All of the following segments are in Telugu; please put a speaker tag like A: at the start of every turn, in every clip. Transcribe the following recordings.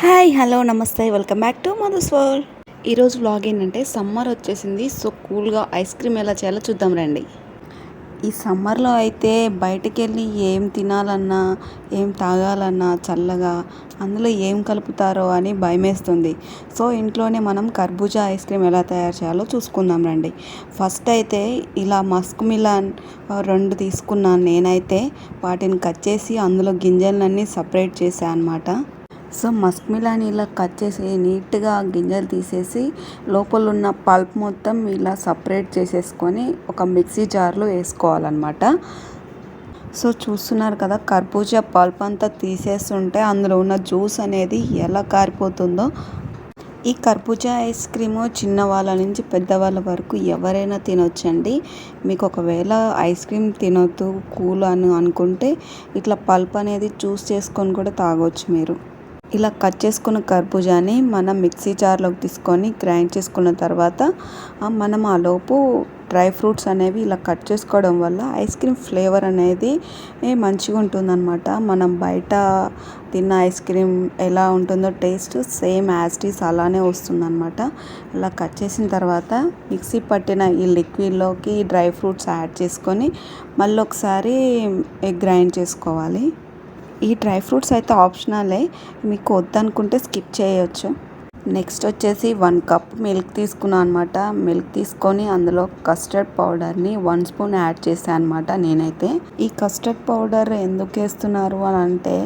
A: హాయ్ హలో నమస్తే welcome back to Madhu's world. ఈరోజు వ్లాగ్ ఏంటంటే సమ్మర్ వచ్చేసింది సో కూల్గా ఐస్ క్రీమ్ ఎలా చేయాలో చూద్దాం రండి. ఈ సమ్మర్లో అయితే బయటకు వెళ్ళి ఏం తినాలన్నా ఏం తాగాలన్నా చల్లగా అందులో ఏం కలుపుతారో అని భయమేస్తుంది. సో ఇంట్లోనే మనం కర్బూజా ఐస్ క్రీమ్ ఎలా తయారు చేయాలో చూసుకుందాం రండి. ఫస్ట్ అయితే ఇలా మస్క్ మిలాన్ రెండు తీసుకున్నాను నేనైతే. వాటిని కట్ చేసి అందులో గింజలన్నీ సపరేట్ చేశాను అనమాట సో మస్క్ మిలాని ఇలా కట్ చేసి నీట్గా గింజలు తీసేసి లోపల ఉన్న పల్ప్ మొత్తం ఇలా సపరేట్ చేసేసుకొని ఒక మిక్సీ జార్లో వేసుకోవాలన్నమాట. సో చూస్తున్నారు కదా కర్బూజా పల్ప్ అంతా తీసేస్తుంటే అందులో ఉన్న జ్యూస్ అనేది ఎలా కారిపోతుందో. ఈ కర్బూజా ఐస్ క్రీము చిన్న వాళ్ళ నుంచి పెద్దవాళ్ళ వరకు ఎవరైనా తినొచ్చండి. మీకు ఒకవేళ ఐస్ క్రీమ్ తినొద్దు కూల్ అని అనుకుంటే ఇట్లా పల్ప్ అనేది చూస్ చేసుకొని కూడా తాగొచ్చు మీరు. ఇలా కట్ చేసుకున్న కర్బూజాని మనం మిక్సీ జార్లోకి తీసుకొని గ్రైండ్ చేసుకున్న తర్వాత మనం ఆ లోపు డ్రై ఫ్రూట్స్ అనేవి ఇలా కట్ చేసుకోవడం వల్ల ఐస్ క్రీమ్ ఫ్లేవర్ అనేది మంచిగా ఉంటుందన్నమాట. మనం బయట తిన్న ఐస్ క్రీమ్ ఎలా ఉంటుందో టేస్ట్ సేమ్ యాస్టీస్ అలానే వస్తుందన్నమాట. ఇలా కట్ చేసిన తర్వాత మిక్సీ పట్టిన ఈ లిక్విడ్లోకి డ్రై ఫ్రూట్స్ యాడ్ చేసుకొని మళ్ళీ ఒకసారి గ్రైండ్ చేసుకోవాలి. ఈ డ్రై ఫ్రూట్స్ అయితే ఆప్షనలే. మీకు వద్దనుకుంటే స్కిప్ చేయొచ్చు. నెక్స్ట్ వచ్చేసి వన్ కప్ మిల్క్ తీసుకున్నాను అనమాట మిల్క్ తీసుకొని అందులో కస్టర్డ్ పౌడర్ని వన్ స్పూన్ యాడ్ చేశాను అనమాట నేనైతే. ఈ కస్టర్డ్ పౌడర్ ఎందుకు వేస్తున్నారు అని అంటే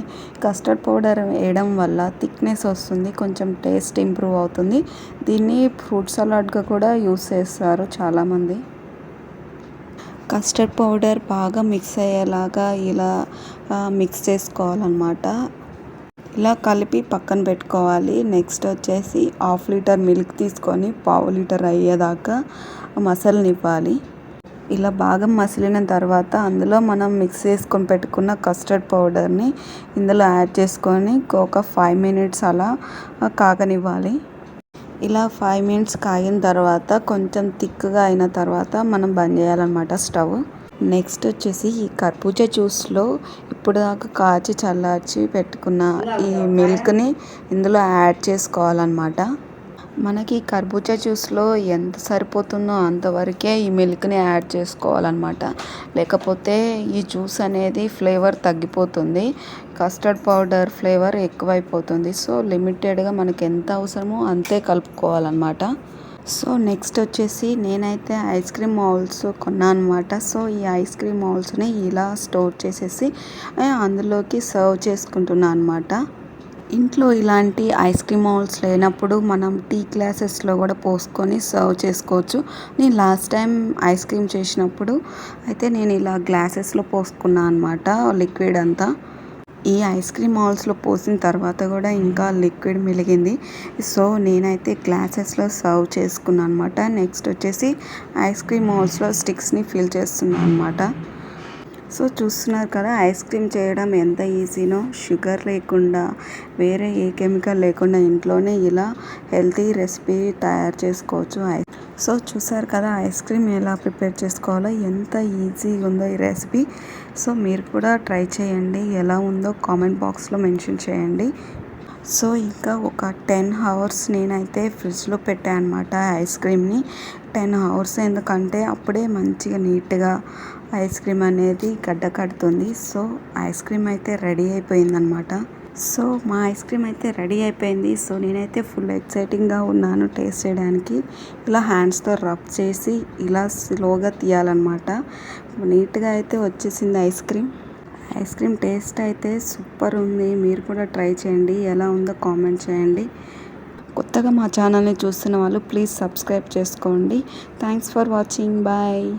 A: కస్టర్డ్ పౌడర్ వేయడం వల్ల థిక్నెస్ వస్తుంది కొంచెం టేస్ట్ ఇంప్రూవ్ అవుతుంది. దీన్ని ఫ్రూట్ సలాడ్గా కూడా యూస్ చేస్తారు చాలామంది. కస్టర్డ్ పౌడర్ బాగా మిక్స్ అయ్యేలాగా ఇలా మిక్స్ చేసుకోవాలన్నమాట. ఇలా కలిపి పక్కన పెట్టుకోవాలి. నెక్స్ట్ వచ్చేసి హాఫ్ లీటర్ మిల్క్ తీసుకొని పావు లీటర్ అయ్యేదాకా మసలనివ్వాలి. ఇలా బాగా మసిలిన తర్వాత అందులో మనం మిక్స్ చేసుకొని పెట్టుకున్న కస్టర్డ్ పౌడర్ని ఇందులో యాడ్ చేసుకొని ఒక ఫైవ్ మినిట్స్ అలా కాగనివ్వాలి. ఇలా ఫైవ్ మినిట్స్ కాగిన తర్వాత కొంచెం థిక్గా అయిన తర్వాత మనం బంద్ చేయాలన్నమాట స్టవ్. నెక్స్ట్ వచ్చేసి ఈ కర్బూజా జ్యూస్లో ఇప్పుడు దాకా కాచి చల్లార్చి పెట్టుకున్న ఈ మిల్క్ని ఇందులో యాడ్ చేసుకోవాలన్నమాట. మనకి కర్బూజా జ్యూస్లో ఎంత సరిపోతుందో అంతవరకే ఈ మిల్క్ని యాడ్ చేసుకోవాలన్నమాట. లేకపోతే ఈ జ్యూస్ అనేది ఫ్లేవర్ తగ్గిపోతుంది. కస్టర్డ్ పౌడర్ ఫ్లేవర్ ఎక్కువైపోతుంది. సో లిమిటెడ్గా మనకి ఎంత అవసరమో అంతే కలుపుకోవాలన్నమాట. సో నెక్స్ట్ వచ్చేసి నేనైతే ఐస్ క్రీమ్ మౌల్స్ కొన్నాను అనమాట సో ఈ ఐస్ క్రీమ్ మౌల్స్ని ఇలా స్టోర్ చేసేసి అందులోకి సర్వ్ చేసుకుంటున్నాను అనమాట ఇంట్లో ఇలాంటి ఐస్ క్రీమ్ మౌల్స్ లేనప్పుడు మనం టీ గ్లాసెస్లో కూడా పోసుకొని సర్వ్ చేసుకోవచ్చు. నేను లాస్ట్ టైం ఐస్ క్రీమ్ చేసినప్పుడు అయితే నేను ఇలా గ్లాసెస్లో పోసుకున్నాను అనమాట లిక్విడ్ అంతా. ఈ ఐస్ క్రీమ్ మాల్స్లో పోసిన తర్వాత కూడా ఇంకా లిక్విడ్ మిలిగింది. సో నేనైతే గ్లాసెస్లో సర్వ్ చేసుకున్నాను అనమాట నెక్స్ట్ వచ్చేసి ఐస్ క్రీమ్ మాల్స్లో స్టిక్స్ని ఫిల్ చేస్తున్నాను అనమాట సో చూస్తున్నారు కదా ఐస్ క్రీమ్ చేయడం ఎంత ఈజీనో? షుగర్ లేకుండా వేరే ఏ కెమికల్ లేకుండా ఇంట్లోనే ఇలా హెల్తీ రెసిపీ తయారు చేసుకోవచ్చు సో చూసారు కదా ఐస్ క్రీమ్ ఎలా ప్రిపేర్ చేసుకోవాలో ఎంత ఈజీగా ఉందో ఈ రెసిపీ. సో మీరు కూడా ట్రై చేయండి ఎలా ఉందో కామెంట్ బాక్స్లో మెన్షన్ చేయండి. సో ఇంకా ఒక టెన్ అవర్స్ నేనైతే ఫ్రిడ్జ్లో పెట్టాను అనమాట ఐస్ క్రీమ్ని. టెన్ అవర్స్ ఎందుకంటే అప్పుడే మంచిగా నీట్గా ఐస్ క్రీమ్ అనేది గడ్డ కడుతుంది. సో ఐస్ క్రీమ్ అయితే రెడీ అయిపోయిందనమాట సో మా ఐస్ క్రీమ్ అయితే రెడీ అయిపోయింది. సో నేనైతే ఫుల్ ఎక్సైటింగ్గా ఉన్నాను టేస్ట్ చేయడానికి. ఇలా హ్యాండ్స్తో రబ్ చేసి ఇలా స్లోగా తీయాలన్నమాట. నీట్గా అయితే వచ్చేసింది ice cream. Ice cream taste అయితే సూపర్ ఉంది. మీరు కూడా ట్రై చేయండి. ఎలా ఉందో కామెంట్ చేయండి. కొత్తగా మా ఛానల్ని చూస్తున్న వాళ్ళు ప్లీజ్ సబ్స్క్రైబ్ చేసుకోండి. Thanks for watching. బాయ్.